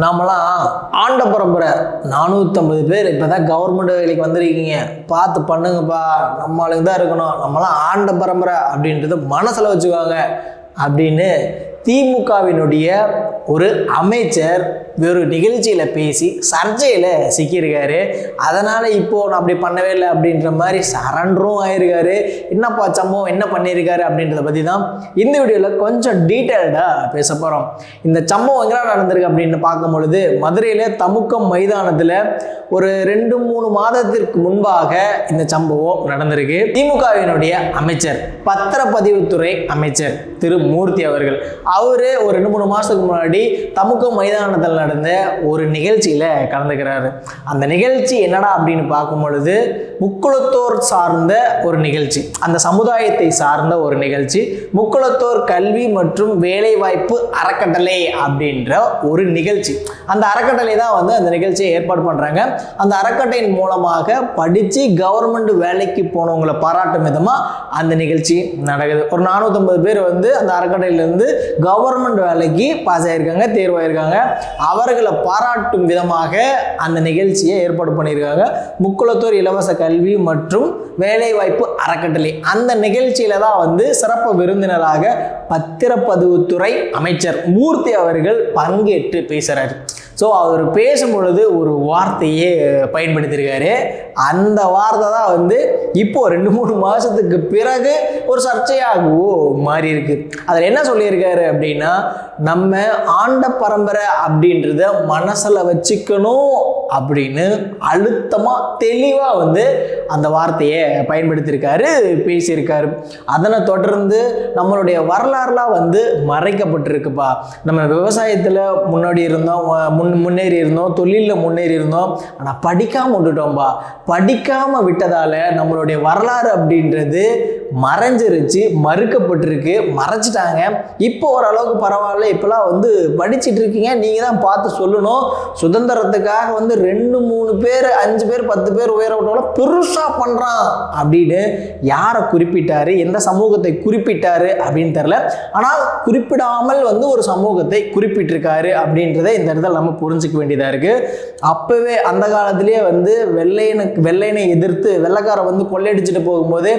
நாமெல்லாம் ஆண்ட பரம்பரை. நானூற்றம்பது பேர் இப்போ தான் கவர்மெண்ட் வேலைக்கு வந்திருக்கீங்க. பார்த்து பண்ணுங்கப்பா. நம்மளுக்கு தான் இருக்கணும். நம்மலாம் ஆண்ட பரம்பரை அப்படின்றத மனசில் வச்சுக்கோங்க. அப்படின்னு திமுகவினுடைய ஒரு அமைச்சர் வெறும் நிகழ்ச்சியில் பேசி சர்ச்சையில் சிக்கியிருக்காரு. அதனால் இப்போது நான் அப்படி பண்ணவே இல்லை அப்படின்ற மாதிரி சரண்டரும் ஆயிருக்காரு. என்னப்பா சம்பவம்? என்ன பண்ணியிருக்காரு அப்படின்றத பற்றி தான் இந்த வீடியோவில் கொஞ்சம் டீட்டெயில்டாக பேச போகிறோம் இந்த சம்பவம் எங்கெல்லாம் நடந்திருக்கு அப்படின்னு பார்க்கும் பொழுது மதுரையில் தமுக்கம் மைதானத்தில் ஒரு ரெண்டு மூணு மாதத்திற்கு முன்பாக இந்த சம்பவம் நடந்திருக்கு. திமுகவினுடைய அமைச்சர் பத்திரப்பதிவுத்துறை அமைச்சர் திரு மூர்த்தி அவர்கள். அவரு ஒரு ரெண்டு மூணு மாதத்துக்கு முன்னாடி தமுக்கம் மைதானத்தில் நடந்த ஒரு நிகழ்ச்சியில் கலந்துக்கிறாரு. அந்த நிகழ்ச்சி என்னடா அப்படின்னு பார்க்கும் பொழுது முக்குளத்தோர் சார்ந்த ஒரு நிகழ்ச்சி அந்த சமுதாயத்தை சார்ந்த ஒரு நிகழ்ச்சி முக்குளத்தோர் கல்வி மற்றும் வேலைவாய்ப்பு அறக்கட்டளை அப்படின்ற ஒரு நிகழ்ச்சி. அந்த அறக்கட்டளை தான் வந்து அந்த நிகழ்ச்சியை ஏற்பாடு பண்ணுறாங்க அந்த அறக்கட்டளையின் மூலமாக படித்து கவர்மெண்ட் வேலைக்கு போனவங்களை பாராட்டும் விதமாக அந்த நிகழ்ச்சி நடக்குது. ஒரு நானூற்றம்பது பேர் வந்து அந்த அறக்கட்டளையிலேருந்து கவர்மெண்ட் வேலைக்கு பாஸ் ஆகியிருக்காங்க தேர்வாயிருக்காங்க. அவர்களை பாராட்டும் விதமாக அந்த நிகழ்ச்சியை ஏற்பாடு பண்ணியிருக்காங்க. முக்குளத்தூர் இலவச கல்வி மற்றும் வேலைவாய்ப்பு அறக்கட்டளை. அந்த நிகழ்ச்சியில தான் வந்து சிறப்பு விருந்தினராக பத்திரப்பதிவுத்துறை அமைச்சர் மூர்த்தி அவர்கள் பங்கேற்று பேசுகிறார் ஸோ அவர் பேசும்பொழுது ஒரு வார்த்தையே பயன்படுத்தியிருக்காரு. அந்த வார்த்தை தான் வந்து இப்போது ரெண்டு மூணு மாதத்துக்கு பிறகு ஒரு சர்ச்சையாகவோ மாறி இருக்கு அதில் என்ன சொல்லியிருக்காரு அப்படின்னா நம்ம ஆண்ட பரம்பரை அப்படின்றத மனசில் வச்சுக்கணும். அப்படின்னு அழுத்தமாக தெளிவாக வந்து அந்த வார்த்தையை பயன்படுத்தியிருக்காரு பேசியிருக்காரு. அதனை தொடர்ந்து நம்மளுடைய வரலாறுலாம் வந்து மறைக்கப்பட்டிருக்குப்பா. நம்ம விவசாயத்தில் முன்னாடி இருந்தோம் முன் முன்னேறி இருந்தோம் தொழிலில் முன்னேறி இருந்தோம். ஆனால் படிக்காமல் விட்டுட்டோம்பா. படிக்காமல் விட்டதால் நம்மளுடைய வரலாறு அப்படின்றது மறைஞ்சிருச்சு மறுக்கப்பட்டிருக்கு மறைச்சிட்டாங்க. இப்போ ஓரளவுக்கு பரவாயில்ல இப்போலாம் வந்து படிச்சுட்டு இருக்கீங்க நீங்கள் தான் பார்த்து சொல்லணும். சுதந்திரத்துக்காக வந்து ரெண்டு மூணு பேர் அஞ்சு பேர் பத்து பேர் உயர விட்டவங்கள பெருசாக பண்ணுறான் அப்படின்னு யாரை குறிப்பிட்டாரு? எந்த சமூகத்தை குறிப்பிட்டாரு அப்படின்னு தெரில ஆனால் குறிப்பிடாமல் வந்து ஒரு சமூகத்தை குறிப்பிட்டிருக்காரு அப்படின்றத இந்த இடத்துல நம்ம புரிஞ்சுக்க வேண்டியதாக இருக்குது அப்போவே அந்த காலத்திலேயே வந்து வெள்ளையனுக்கு வெள்ளையனை எதிர்த்து வெள்ளைக்காரன் வந்து கொள்ளையடிச்சிட்டு போகும்போது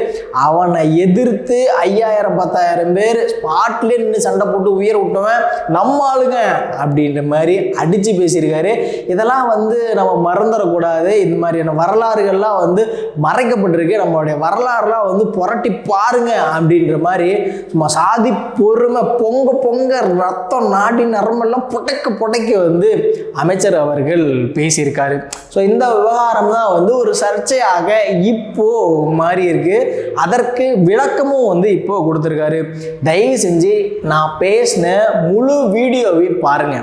அவனை எதிர்த்து ஐயாயிரம் பத்தாயிரம் பேர் ஸ்பாட்லேயே நின்று சண்டை போட்டு உயர விட்டவன் நம்ம ஆளுங்க அப்படின்ற மாதிரி அடித்து பேசியிருக்காரு. இதெல்லாம் வந்து நம்ம மறந்துடக்கூடாது இந்த மாதிரியான வரலாறுகள்லாம் வந்து மறைக்கப்பட்டிருக்கு. நம்மளுடைய வரலாறுலாம் வந்து புரட்டி பாருங்க அப்படின்ற மாதிரி சும்மா சாதி பொறுமை பொங்க பொங்க ரத்தம் நாடி நரம்பெல்லாம் புடைக்க புடைக்க வந்து அமைச்சர் அவர்கள் பேசியிருக்காரு. ஸோ இந்த விவகாரம் தான் வந்து ஒரு சர்ச்சையாக இப்போ மாறி இருக்கு. அதற்கு விளக்கமும் வந்து இப்போ கொடுத்துருக்காரு. தயவு செஞ்சு நான் பேசின முழு வீடியோவையும் பாருங்க.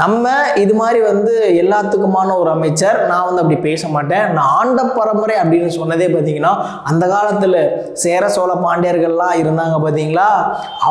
நம்ம இது மாதிரி வந்து எல்லாத்துக்குமான ஒரு அமைச்சர் நான் வந்து அப்படி பேச மாட்டேன். நான் ஆண்ட பரம்பரை அப்படின்னு சொன்னதே பார்த்தீங்கன்னா அந்த காலத்தில் சேர சோழ பாண்டியர்கள்லாம் இருந்தாங்க பார்த்தீங்களா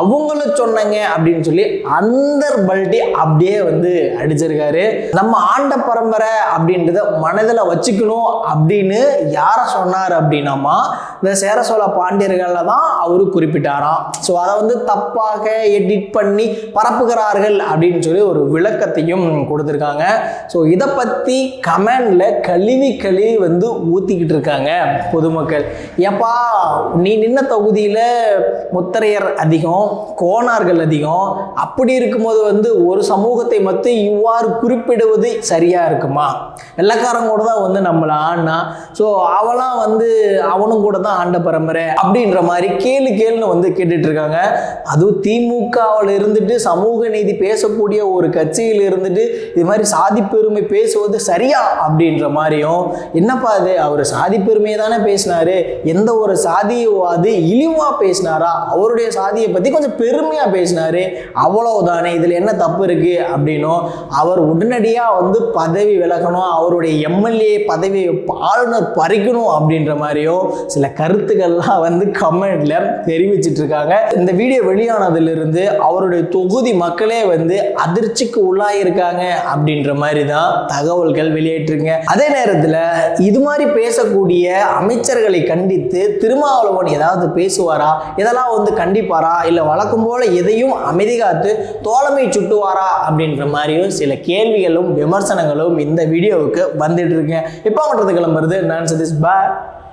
அவங்கள சொன்னங்க அப்படின்னு சொல்லி அந்த பல்ட்டி அப்படியே வந்து அடிச்சிருக்காரு. நம்ம ஆண்ட பரம்பரை அப்படின்றத மனதில் வச்சுக்கணும் அப்படின்னு யாரை சொன்னார் அப்படின்னாமா இந்த சேர சோழ பாண்டியர்களில் தான் அவரு குறிப்பிட்டாராம். ஸோ அதை வந்து தப்பாக எடிட் பண்ணி பரப்புகிறார்கள் அப்படின்னு சொல்லி ஒரு விளக்கத்தையும் கொடுத்துருக்காங்க. ஸோ இதை பற்றி கமெண்டில் கழுவி கழுவி வந்து ஊற்றிக்கிட்டு இருக்காங்க பொதுமக்கள். ஏப்பா நீ நின்ன தொகுதியில் முத்தரையர் அதிகம் கோணார்கள் அதிகம். அப்படி இருக்கும்போது வந்து ஒரு சமூகத்தை மட்டும் இவ்வாறு குறிப்பிடுவது சரியாக இருக்குமா? வெள்ளக்காரன் கூட தான் வந்து நம்மளை ஆடினா ஸோ அவளாம் வந்து அவனும் கூட தான் ஆண்ட பரம்பரை அப்படின்ற மாதிரி கேளு கேளுன்னு வந்து கேட்டுட்டு இருக்காங்க அதுவும் திமுகவில் இருந்துட்டு சமூக நீதி பேசக்கூடிய ஒரு கட்சியில் இருந்துட்டு இது மாதிரி சாதி பெருமை பேசுவது சரியா அப்படின்ற மாதிரியும் என்னப்பா அது அவர் சாதி பெருமையை தானே பேசினாரு. எந்த ஒரு சாதியவாது இழிவாக பேசினாரா? அவருடைய சாதியை பற்றி கொஞ்சம் பெருமையாக பேசினாரு. அவ்வளவுதானே இதில் என்ன தப்பு இருக்கு அப்படின்னும் அவர் உடனடியாக வந்து பதவி விலகணும் அவருடைய எம்எல்ஏ பதவி ஆளுநர் பறிக்கணும் அப்படின்ற மாதிரியும் சில கருத்துக்கள்லாம் வந்து கமெண்ட்ல தெரிவிச்சிட்டு இருக்காங்க இந்த வீடியோ வெளியானதுலேருந்து அவருடைய தொகுதி மக்களே வந்து அதிர்ச்சிக்கு உள்ளாயிருக்காங்க அப்படின்ற மாதிரி தான் தகவல்கள் வெளியேற்றுங்க அதே நேரத்தில் இது மாதிரி பேசக்கூடிய அமைச்சர்களை கண்டித்து திருமாவளவன் ஏதாவது பேசுவாரா? இதெல்லாம் வந்து கண்டிப்பாரா? இல்லை வழக்கம் போல எதையும் அமைதி காத்து தோழமை சுட்டுவாரா? அப்படின்ற மாதிரியும் சில கேள்விகளும் விமர்சனங்களும் இந்த வீடியோவுக்கு வந்துட்டு இருக்கேன் இப்போ மட்டும் கிளம்புறது நான் சதீஷ். பா